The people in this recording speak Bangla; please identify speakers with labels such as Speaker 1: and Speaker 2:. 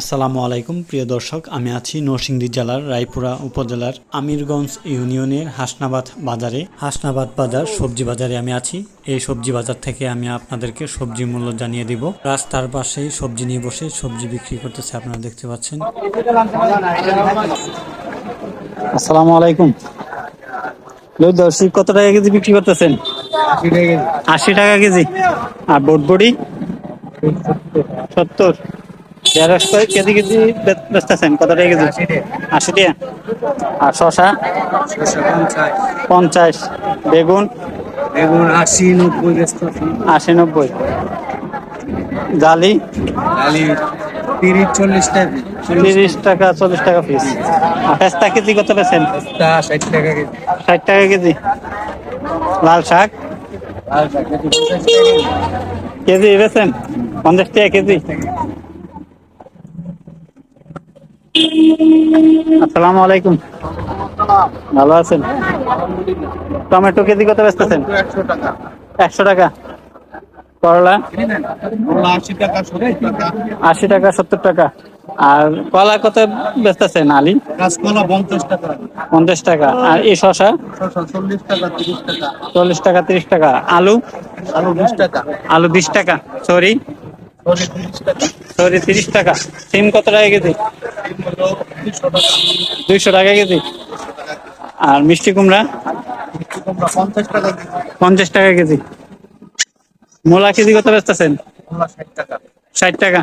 Speaker 1: আসসালামু আলাইকুম, প্রিয় দর্শক। আমি আছি নরসিংদী জেলার রায়পুরা উপজেলার আমিরগঞ্জ ইউনিয়নের হাসনাবাদ বাজারে। হাসনাবাদ বাজার, সবজি বাজারে আমি আছি। এই সবজি বাজার থেকে আমি আপনাদেরকে সবজি মূল্য জানিয়ে দিব। রাস্তার পাশেই সবজি নিয়ে বসে সবজি বিক্রি করতেছে, আপনারা দেখতে পাচ্ছেন। আসসালামু আলাইকুম। দর্শক কত টাকা কেজি বিক্রি করতেছেন? আশি টাকা কেজি। আর বটবড়ি? সত্তর। ঢেঁড়স কেজি কেজি বেচতেছেন। কত টাকা কেজি? আশি টাকা। আর শশা পঞ্চাশ। বেগুন?
Speaker 2: বেগুন আশি নব্বই
Speaker 1: আশি নব্বই। জালি?
Speaker 2: তিরিশ চল্লিশ টাকা।
Speaker 1: তিরিশ টাকা চল্লিশ টাকা পিস আর পেস্তা কেজি কত বেছেন
Speaker 2: ষাট টাকা কেজি।
Speaker 1: ষাট টাকা কেজি। লাল শাক?
Speaker 2: পঞ্চাশ কেজি।
Speaker 1: কেজি বেছেন পঞ্চাশ টাকা কেজি। আসসালামু আলাইকুম। ভালো আছেন? টমেটো কেজি কত বেচতেছেন?
Speaker 2: একশো টাকা।
Speaker 1: করলা?
Speaker 2: আশি টাকা, সত্তর টাকা।
Speaker 1: আর কলা কত বেচতেছেন, আলি?
Speaker 2: পঞ্চাশ টাকা।
Speaker 1: আর এই শশা
Speaker 2: চল্লিশ টাকা, তিরিশ টাকা।
Speaker 1: আলু?
Speaker 2: আলু বিশ টাকা
Speaker 1: আলু বিশ টাকা। সরি?
Speaker 2: সরি, তিরিশ টাকা।
Speaker 1: সিম কত টাকা কেজি? দুইশো টাকা কেজি। আর মিষ্টি কুমড়া?
Speaker 2: পঞ্চাশ টাকা কেজি।
Speaker 1: মোলা কেজি কত বেচতেছেন? ষাট টাকা।